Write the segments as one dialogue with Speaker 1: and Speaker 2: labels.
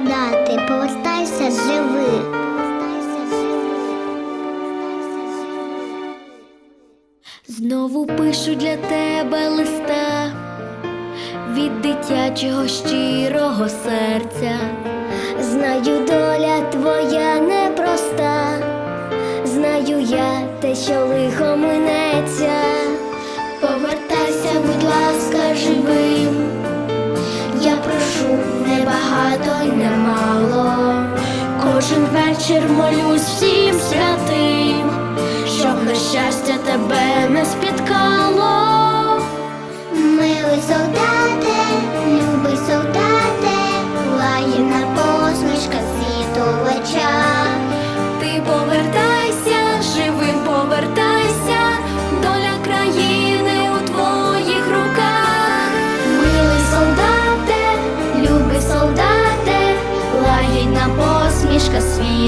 Speaker 1: благодати, повертайся живий. Знову пишу для тебе листа від дитячого щирого серця.
Speaker 2: Знаю, доля твоя непроста, знаю я те, що лихо мине. Вечір молюсь всім святим, щоб нещастя тебе не спіткало.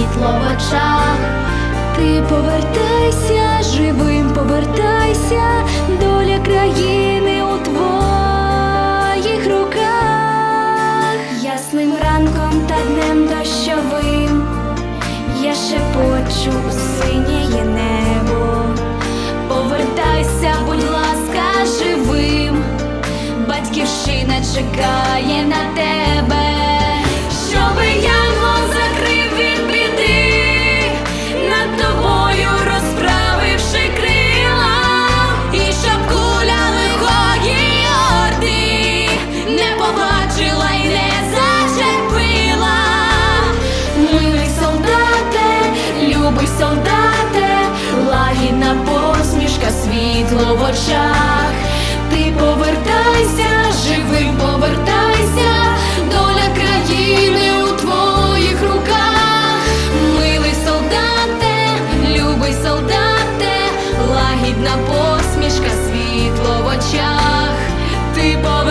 Speaker 2: Світло в очах.
Speaker 1: Ти повертайся, живим повертайся, доля країни у твоїх руках. Ясним ранком та днем дощовим я шепочу у синє небо. Повертайся, будь ласка, живим, батьківщина чекає на тебе, Вискочила й не зачепила, ну милий солдате, любий солдате, лагідна посмішка, світло в очах, ти повертайся, живим повертайся, доля країни у твоїх руках, милий солдате, любий солдате, лагідна посмішка, світло в очах, ти повертайся.